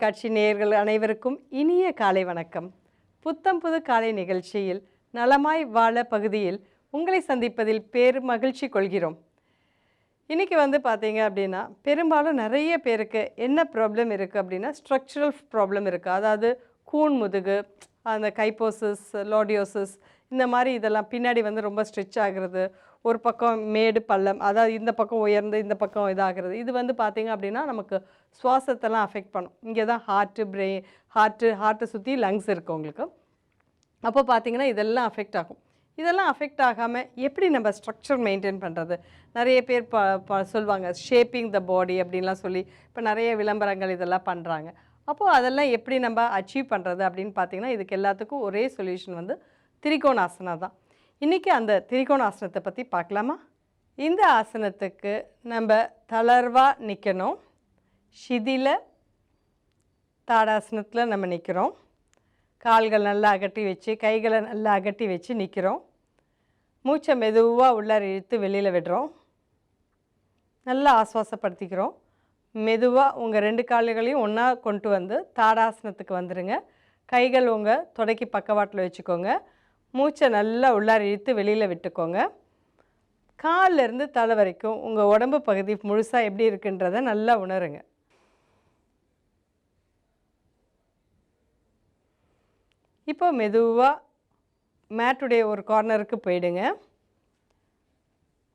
தொலைக்காட்சி நேயர்கள் அனைவருக்கும் இனிய காலை வணக்கம். புத்தம் புது காலை நிகழ்ச்சியில் நலமாய் வாழ பகுதியில் உங்களை சந்திப்பதில் பேர் மகிழ்ச்சி கொள்கிறோம். இன்றைக்கி வந்து பார்த்தீங்க அப்படின்னா பெரும்பாலும் நிறைய பேருக்கு என்ன ப்ராப்ளம் இருக்குது அப்படின்னா ஸ்ட்ரக்சரல் ப்ராப்ளம் இருக்குது அதாவது கூன் முதுகு அந்த கைப்போசிஸ் லோடியோசிஸ் இந்த மாதிரி இதெல்லாம் பின்னாடி வந்து ரொம்ப ஸ்ட்ரிச் ஆகுறது. ஒரு பக்கம் மேடு பள்ளம் அதாவது இந்த பக்கம் உயர்ந்து இந்த பக்கம் இதாகிறது. இது வந்து பார்த்திங்க அப்படின்னா நமக்கு சுவாசத்தெல்லாம் அஃபெக்ட் பண்ணும். இங்கே தான் ஹார்ட்டு பிரெயின் ஹார்ட்டு ஹார்ட்டை சுற்றி லங்ஸ் இருக்குது உங்களுக்கு. அப்போ பார்த்திங்கன்னா இதெல்லாம் அஃபெக்ட் ஆகும். இதெல்லாம் அஃபெக்ட் ஆகாமல் எப்படி நம்ம ஸ்ட்ரக்சர் மெயின்டைன் பண்ணுறது நிறைய பேர் ப ப சொல்லுவாங்க ஷேப்பிங் த பாடி அப்படின்லாம் சொல்லி இப்போ நிறைய விளம்பரங்கள் இதெல்லாம் பண்ணுறாங்க அப்போது அதெல்லாம் எப்படி நம்ம அச்சீவ் பண்ணுறது அப்படின்னு பார்த்தீங்கன்னா இதுக்கு எல்லாத்துக்கும் ஒரே சொல்யூஷன் வந்து திரிகோணாசனா தான் இன்றைக்கி அந்த திரிகோணாசனத்தை பற்றி பார்க்கலாமா? இந்த ஆசனத்துக்கு நம்ம தளர்வாக நிற்கணும் ஷிதில தாடாசனத்தில் நம்ம நிற்கிறோம் கால்கள் நல்லா அகட்டி வச்சு கைகளை நல்லா அகட்டி வச்சு நிற்கிறோம் மூச்சை மெதுவாக உள்ளார இழுத்து வெளியில் விடுறோம். நல்லா ஆஸ்வாசப்படுத்திக்கிறோம். மெதுவாக உங்கள் ரெண்டு கால்களையும் ஒன்றா கொண்டு வந்து தாடாசனத்துக்கு வந்துடுங்க கைகள் உங்கள் தொடைக்கு பக்கவாட்டில் வச்சுக்கோங்க. மூச்சை நல்லா உள்ளார இழுத்து வெளியில் விட்டுக்கோங்க. கால்ல இருந்து தலை வரைக்கும் உங்கள் உடம்பு பகுதி முழுசாக எப்படி இருக்குன்றத நல்லா உணருங்க. இப்போ மெதுவாக மேட்டுடைய ஒரு கார்னருக்கு போயிடுங்க.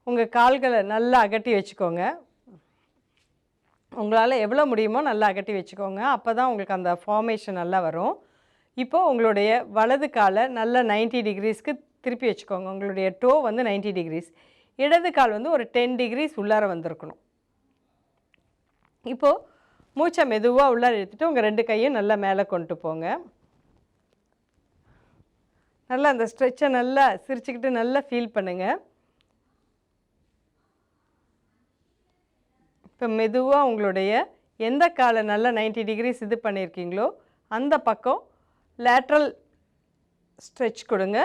உங்கள் கால்களை நல்லா அகட்டி வச்சுக்கோங்க. உங்களால் எவ்வளோ முடியுமோ நல்லா அகட்டி வச்சுக்கோங்க. அப்போ தான் உங்களுக்கு அந்த ஃபார்மேஷன் நல்லா வரும். இப்போது உங்களுடைய வலது காலை நல்லா 90 டிகிரிஸ்க்கு திருப்பி வச்சுக்கோங்க. உங்களுடைய டோ வந்து 90 டிகிரிஸ் இடது கால் வந்து ஒரு டென் டிகிரிஸ் உள்ளார வந்திருக்கணும். இப்போது மூச்சை மெதுவாக உள்ளார எடுத்துகிட்டு உங்கள் ரெண்டு கையும் நல்லா மேலே கொண்டு போங்க. நல்லா அந்த ஸ்ட்ரெச்சை நல்லா சிரிச்சுக்கிட்டு நல்லா ஃபீல் பண்ணுங்கள் இப்போ மெதுவாக உங்களுடைய எந்த காலை நல்லா 90 டிகிரிஸ் இது பண்ணியிருக்கீங்களோ அந்த பக்கம் லேட்ரல் ஸ்ட்ரெச் கொடுங்க.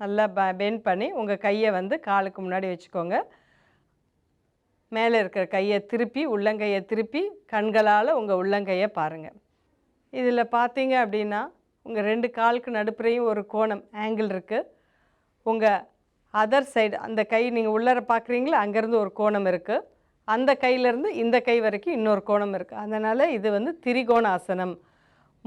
நல்லா பெண்ட் பண்ணி உங்கள் கையை வந்து காலுக்கு முன்னாடி வச்சுக்கோங்க. மேலே இருக்கிற கையை திருப்பி உள்ளங்கையை திருப்பி கண்களால் உங்கள் உள்ளங்கையை பாருங்கள் இதில் பார்த்தீங்க அப்படின்னா உங்கள் ரெண்டு காலுக்கு நடுப்புறையும் ஒரு கோணம் ஆங்கிள் இருக்குது உங்கள் அதர் சைடு அந்த கை நீங்கள் உள்ளர பார்க்குறீங்களா அங்கேருந்து ஒரு கோணம் இருக்குது அந்த கையிலேருந்து இந்த கை வரைக்கும் இன்னொரு கோணம் இருக்குது அதனால் இது வந்து திரிகோண ஆசனம்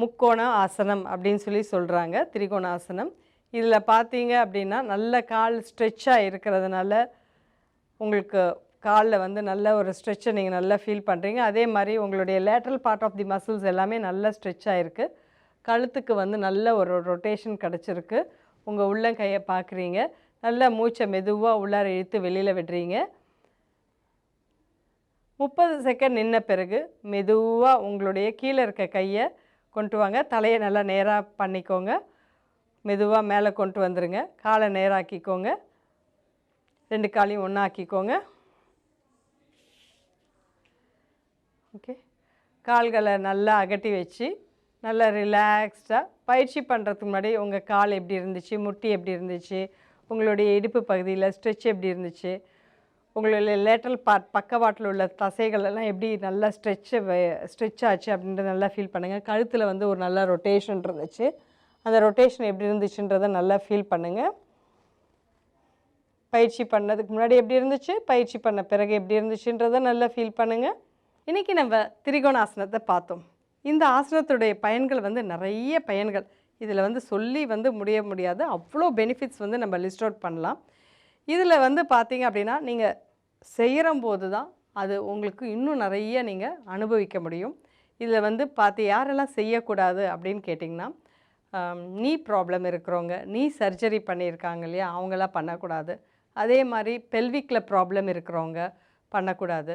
முக்கோண ஆசனம் அப்படின்னு சொல்லி சொல்கிறாங்க திரிகோண ஆசனம். இதில் பார்த்தீங்க அப்படின்னா நல்ல கால் ஸ்ட்ரெச்சாக இருக்கிறதுனால உங்களுக்கு காலில் வந்து நல்ல ஒரு ஸ்ட்ரெச்சை நீங்கள் நல்லா ஃபீல் பண்ணுறீங்க அதே மாதிரி உங்களுடைய lateral part of the muscles எல்லாமே நல்லா ஸ்ட்ரெச்சாக ஆகிருக்கு கழுத்துக்கு வந்து நல்ல ஒரு ரொட்டேஷன் கிடச்சிருக்கு. உங்கள் உள்ளங்கையை பார்க்குறீங்க நல்லா மூச்சை மெதுவாக உள்ளார இழுத்து வெளியில் விடுறீங்க. முப்பது செகண்ட் நின்ன பிறகு மெதுவாக உங்களுடைய கீழே இருக்க கையை கொண்டு வாங்க. தலையை நல்லா நேராக பண்ணிக்கோங்க. மெதுவாக மேலே கொண்டு வந்துடுங்க காலை நேராக்கிக்கோங்க. ரெண்டு காலையும் ஒன்றா ஆக்கிக்கோங்க ஓகே. கால்களை நல்லா அகட்டி வச்சு நல்லா ரிலாக்ஸ்டாக பயிற்சி பண்ணுறதுக்கு முன்னாடி உங்கள் கால் எப்படி இருந்துச்சு முட்டி எப்படி இருந்துச்சு உங்களுடைய இடுப்பு பகுதியில் ஸ்ட்ரெச் எப்படி இருந்துச்சு உங்களுடைய லேட்டரல் பார்ட் பக்கவாட்டில் உள்ள தசைகள் எல்லாம் எப்படி நல்லா ஸ்ட்ரெச்சு ஸ்ட்ரெச் ஆச்சு அப்படின்றத நல்லா ஃபீல் பண்ணுங்கள் கழுத்தில் வந்து ஒரு நல்ல ரொட்டேஷன் இருந்துச்சு. அந்த ரொட்டேஷன் எப்படி இருந்துச்சுன்றதை நல்லா ஃபீல் பண்ணுங்கள் பயிற்சி பண்ணதுக்கு முன்னாடி எப்படி இருந்துச்சு? பயிற்சி பண்ண பிறகு எப்படி இருந்துச்சுன்றதை நல்லா ஃபீல் பண்ணுங்கள் இன்றைக்கி நம்ம திரிகோணாசனத்தை பார்த்தோம். இந்த ஆசனத்துடைய பயன்கள் வந்து நிறைய பயன்கள். இதில் வந்து சொல்லி வந்து முடிய முடியாது. அவ்வளோ பெனிஃபிட்ஸ் வந்து நம்ம லிஸ்ட் அவுட் பண்ணலாம். இதில் வந்து பார்த்தீங்க அப்படின்னா நீங்கள் செய்கிற போது தான் அது உங்களுக்கு இன்னும் நிறைய நீங்கள் அனுபவிக்க முடியும். இதில் வந்து பார்த்து யாரெல்லாம் செய்யக்கூடாது அப்படின்னு கேட்டிங்கன்னா நீ ப்ராப்ளம் இருக்கிறவங்க நீ சர்ஜரி பண்ணியிருக்காங்க இல்லையா அவங்களாம் பண்ணக்கூடாது. அதே மாதிரி பெல்விக்கில் ப்ராப்ளம் இருக்கிறவங்க பண்ணக்கூடாது.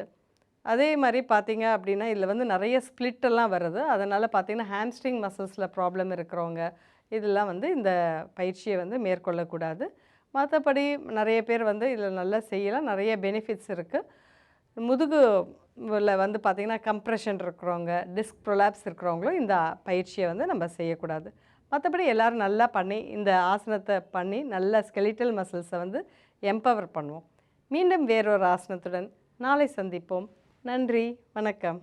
அதே மாதிரி பார்த்தீங்க அப்படின்னா இதில் வந்து நிறைய ஸ்ப்ளிட்டெல்லாம் வருது அதனால் பார்த்தீங்கன்னா ஹேம்ஸ்ட்ரிங் மசில்ஸில் ப்ராப்ளம் இருக்கிறவங்க இதெல்லாம் வந்து இந்த பயிற்சியை வந்து மேற்கொள்ளக்கூடாது. மற்றபடி நிறைய பேர் வந்து இதில் நல்லா செய்யலாம். நிறைய பெனிஃபிட்ஸ் இருக்குது முதுகு வந்து பார்த்திங்கன்னா கம்ப்ரெஷன் இருக்கிறவங்க டிஸ்க் ப்ரொலாப்ஸ் இருக்கிறவங்களும் இந்த பயிற்சியை வந்து நம்ம செய்யக்கூடாது. மற்றபடி எல்லோரும் நல்லா பண்ணி இந்த ஆசனத்தை பண்ணி நல்ல ஸ்கெலிட்டல் மசில்ஸை வந்து எம்பவர் பண்ணுவோம். மீண்டும் வேறொரு ஆசனத்துடன் நாளை சந்திப்போம். நன்றி. வணக்கம்.